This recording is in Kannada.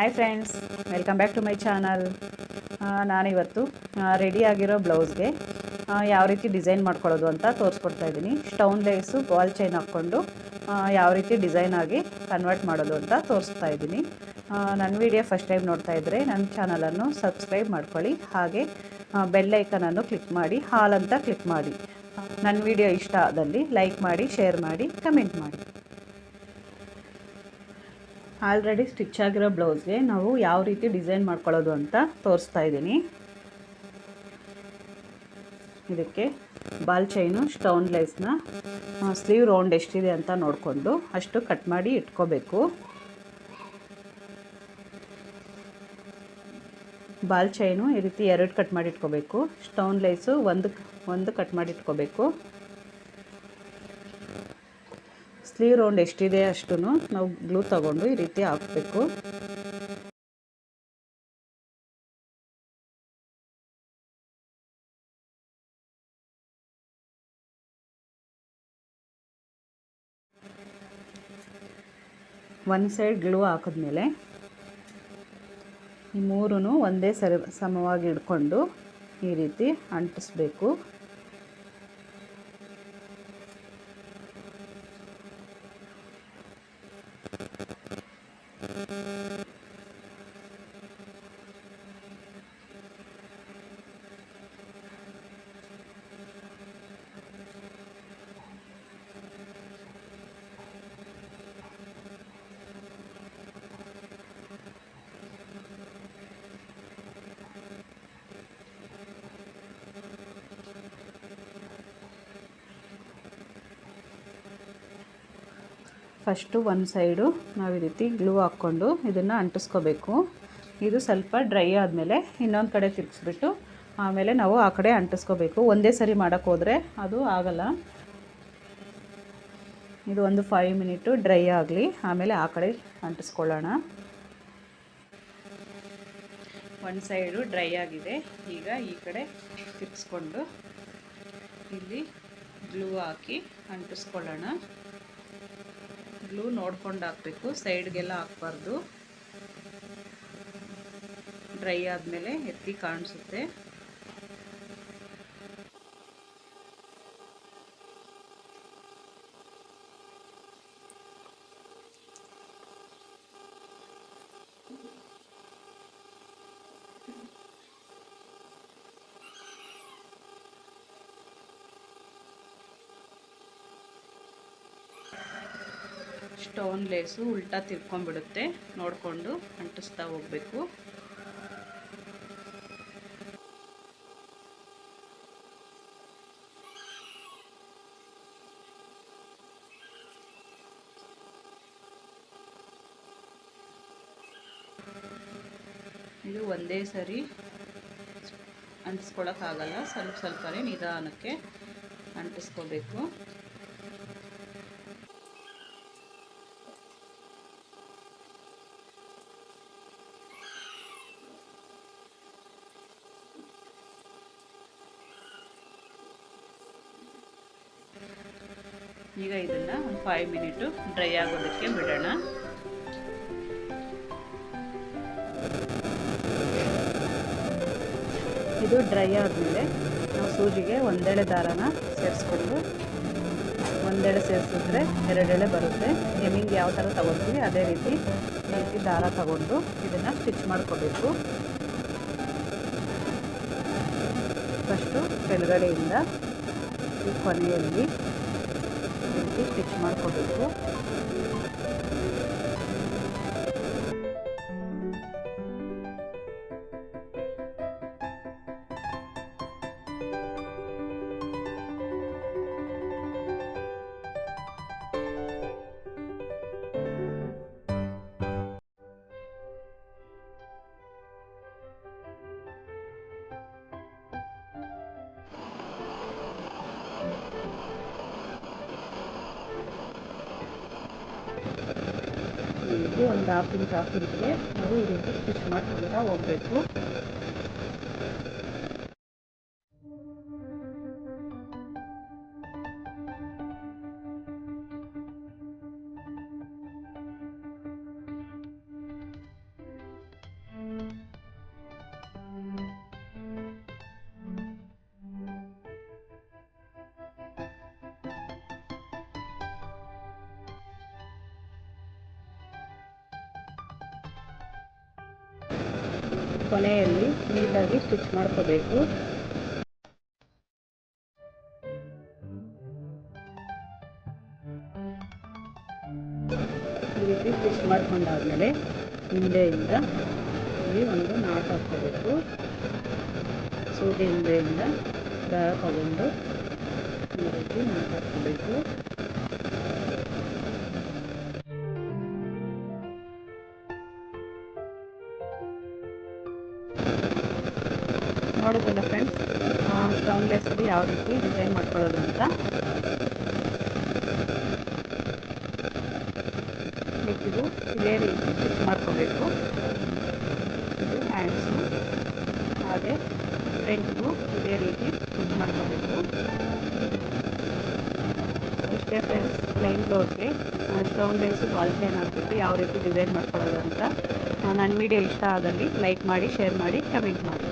Hi friends welcome back to my channel ನಾನಿವತ್ತು ರೆಡಿಯಾಗಿರೋ ಬ್ಲೌಸ್ಗೆ ಯಾವ ರೀತಿ ಡಿಸೈನ್ ಮಾಡ್ಕೊಳ್ಳೋದು ಅಂತ ತೋರಿಸ್ಕೊಡ್ತಾ ಇದ್ದೀನಿ. ಸ್ಟೌನ್ ಲೇಸು ಬಾಲ್ ಚೈನ್ ಹಾಕ್ಕೊಂಡು ಯಾವ ರೀತಿ ಡಿಸೈನ್ ಆಗಿ ಕನ್ವರ್ಟ್ ಮಾಡೋದು ಅಂತ ತೋರಿಸ್ತಾ ಇದ್ದೀನಿ. ನನ್ನ ವಿಡಿಯೋ ಫಸ್ಟ್ ಟೈಮ್ ನೋಡ್ತಾ ಇದ್ದರೆ ನನ್ನ ಚಾನಲನ್ನು ಸಬ್ಸ್ಕ್ರೈಬ್ ಮಾಡ್ಕೊಳ್ಳಿ. ಹಾಗೆ ಬೆಲ್ ಐಕನನ್ನು ಕ್ಲಿಕ್ ಮಾಡಿ, ಹಾಲ್ ಅಂತ ಕ್ಲಿಕ್ ಮಾಡಿ. ನನ್ನ ವಿಡಿಯೋ ಇಷ್ಟ ಆದಲ್ಲಿ ಲೈಕ್ ಮಾಡಿ ಶೇರ್ ಮಾಡಿ ಕಮೆಂಟ್ ಮಾಡಿ. ಆಲ್ರೆಡಿ ಸ್ಟಿಚ್ ಆಗಿರೋ ಬ್ಲೌಸ್ಗೆ ನಾವು ಯಾವ ರೀತಿ ಡಿಸೈನ್ ಮಾಡ್ಕೊಳ್ಳೋದು ಅಂತ ತೋರಿಸ್ತಾ ಇದ್ದೀನಿ. ಇದಕ್ಕೆ ಬಾಲ್ ಚೈನು, ಸ್ಟೌನ್ ಲೇಸ್ನ ಸ್ಲೀವ್ ರೌಂಡ್ ಎಷ್ಟಿದೆ ಅಂತ ನೋಡಿಕೊಂಡು ಅಷ್ಟು ಕಟ್ ಮಾಡಿ ಇಟ್ಕೋಬೇಕು. ಬಾಲ್ ಚೈನು ಈ ರೀತಿ ಎರಡು ಕಟ್ ಮಾಡಿ ಇಟ್ಕೋಬೇಕು. ಸ್ಟೋನ್ ಲೇಸು ಒಂದು ಒಂದು ಕಟ್ ಮಾಡಿ ಇಟ್ಕೋಬೇಕು. ಸ್ಲೀವ್ ರೌಂಡ್ ಎಷ್ಟಿದೆ ಅಷ್ಟು ನಾವು ಗ್ಲೂ ತಗೊಂಡು ಈ ರೀತಿ ಹಾಕಬೇಕು. ಒನ್ ಸೈಡ್ ಗ್ಲೂ ಹಾಕಿದ್ಮೇಲೆ ಈ ಮೂರೂ ಒಂದೇ ಸರಿ ಸಮವಾಗಿ ಹಿಡ್ಕೊಂಡು ಈ ರೀತಿ ಅಂಟಿಸ್ಬೇಕು. ಫಸ್ಟು ಒಂದು ಸೈಡು ನಾವು ಈ ರೀತಿ ಗ್ಲೂ ಹಾಕ್ಕೊಂಡು ಇದನ್ನು ಅಂಟಿಸ್ಕೋಬೇಕು. ಇದು ಸ್ವಲ್ಪ ಡ್ರೈ ಆದಮೇಲೆ ಇನ್ನೊಂದು ಕಡೆ ತಿರುಗಿಸ್ಬಿಟ್ಟು ಆಮೇಲೆ ನಾವು ಆ ಕಡೆ ಅಂಟಿಸ್ಕೋಬೇಕು. ಒಂದೇ ಸರಿ ಮಾಡೋಕ್ಕೋದ್ರೆ ಅದು ಆಗಲ್ಲ. ಇದು ಒಂದು ಫೈವ್ ಮಿನಿಟು ಡ್ರೈ ಆಗಲಿ, ಆಮೇಲೆ ಆ ಕಡೆ ಅಂಟಿಸ್ಕೊಳ್ಳೋಣ. ಒಂದು ಸೈಡು ಡ್ರೈ ಆಗಿದೆ. ಈಗ ಈ ಕಡೆ ತಿರ್ಗಿಸ್ಕೊಂಡು ಇಲ್ಲಿ ಗ್ಲೂ ಹಾಕಿ ಅಂಟಿಸ್ಕೊಳ್ಳೋಣ. ಗ್ಲೂ ನೋಡ್ಕೊಂಡು ಹಾಕಬೇಕು. ಸೈಡ್ಗೆಲ್ಲ ಹಾಕ್ಬಾರ್ದು. ಡ್ರೈ ಆದಮೇಲೆ ಎತ್ತಿ ಕಾಣಿಸುತ್ತೆ. ಸ್ಟೋನ್ ಲೇಸು ಉಲ್ಟಾ ತಿರ್ಕೊಂಡ್ಬಿಡುತ್ತೆ. ನೋಡಿಕೊಂಡು ಅಂಟಿಸ್ತಾ ಹೋಗಬೇಕು. ಇದು ಒಂದೇ ಸರಿ ಅಂಟಿಸ್ಕೊಳಕ್ಕಾಗಲ್ಲ. ಸ್ವಲ್ಪ ಸ್ವಲ್ಪನೇ ನಿಧಾನಕ್ಕೆ ಅಂಟಿಸ್ಕೋಬೇಕು. ಈಗ ಇದನ್ನು ಒಂದು ಫೈವ್ ಮಿನಿಟು ಡ್ರೈ ಆಗೋದಕ್ಕೆ ಬಿಡೋಣ. ಇದು ಡ್ರೈ ಆದಮೇಲೆ ನಾವು ಸೂಜಿಗೆ ಒಂದೆಳೆ ದಾರನ ಸೇರಿಸ್ಕೊಂಡು, ಒಂದೆಳೆ ಸೇರಿಸಿದ್ರೆ ಎರಡೆಳೆ ಬರುತ್ತೆ. ಎಮಿಂಗ್ ಯಾವ ಥರ ತಗೊಳ್ತೀವಿ ಅದೇ ರೀತಿ ರೀತಿ ದಾರ ತಗೊಂಡು ಇದನ್ನು ಸ್ಟಿಚ್ ಮಾಡ್ಕೋಬೇಕು. ಫಸ್ಟು ಕೆಳಗಡೆಯಿಂದ ಈ ಕೊನೆಯಲ್ಲಿ ಸ್ಟಿಚ್ ಮಾಡ್ಕೋಬೇಕು. ಒಂದು ಹಾಫ್ ಇಂಚ್ ಹಾಫ್ ಇಂಚ್ಗೆ ನಾವು ಈ ರೀತಿ ಸ್ಟಿಚ್ ಮಾಡ್ಕೊಳ್ತಾ ಹೋಗಬೇಕು ಕೊನೆಯಲ್ಲಿ ನೀಟಾಗಿ ಸ್ಟಿಚ್ ಮಾಡ್ಕೋಬೇಕು. ಈ ರೀತಿ ಸ್ಟಿಚ್ ಮಾಡ್ಕೊಂಡಾದ್ಮೇಲೆ ಹಿಂದೆಯಿಂದ ಇಲ್ಲಿ ಒಂದು ನಾಟ್ ಹಾಕ್ಕೋಬೇಕು. ಸೂಟಿ ಹಿಂದೆಯಿಂದ ದಾರ ತಗೊಂಡು ಈ ರೀತಿ ನಾಟ್ ಹಾಕ್ಕೋಬೇಕು. ನೋಡಿದ್ರಲ್ಲ ಫ್ರೆಂಡ್ಸ್ ಲೆಸ್ಸಲ್ಲಿ ಯಾವ ರೀತಿ? ಡಿಸೈನ್ ಮಾಡ್ಕೊಳ್ಳೋದು ಅಂತ. ಇದು ಇದೇ ರೀತಿ ಸ್ಟಿಚ್ ಮಾಡ್ಕೋಬೇಕು. ಇದು ಹ್ಯಾಂಡ್ಸು ಹಾಗೆ ಫ್ರಂಟ್ಗೂ ಇದೇ ರೀತಿ ಸ್ಟಿಚ್ ಮಾಡ್ಕೋಬೇಕು. ಇಷ್ಟೇ ಫ್ರೆಂಡ್ಸ್ ಪ್ಲೈನ್ ಬ್ಲೌಸ್ಗೆ ಸ್ಟೋನ್ ಬೇಸು ಬಾಲ್ ಚೈನ್ ಹಾಕ್ಬಿಟ್ಟು ಯಾವ ರೀತಿ ಡಿಸೈನ್ ಮಾಡ್ಕೊಳ್ಳೋದು ಅಂತ ನನ್ನ ವಿಡಿಯೋ ಇಷ್ಟ ಆದಲ್ಲಿ ಲೈಕ್ ಮಾಡಿ ಶೇರ್ ಮಾಡಿ ಕಮೆಂಟ್ ಮಾಡಿ.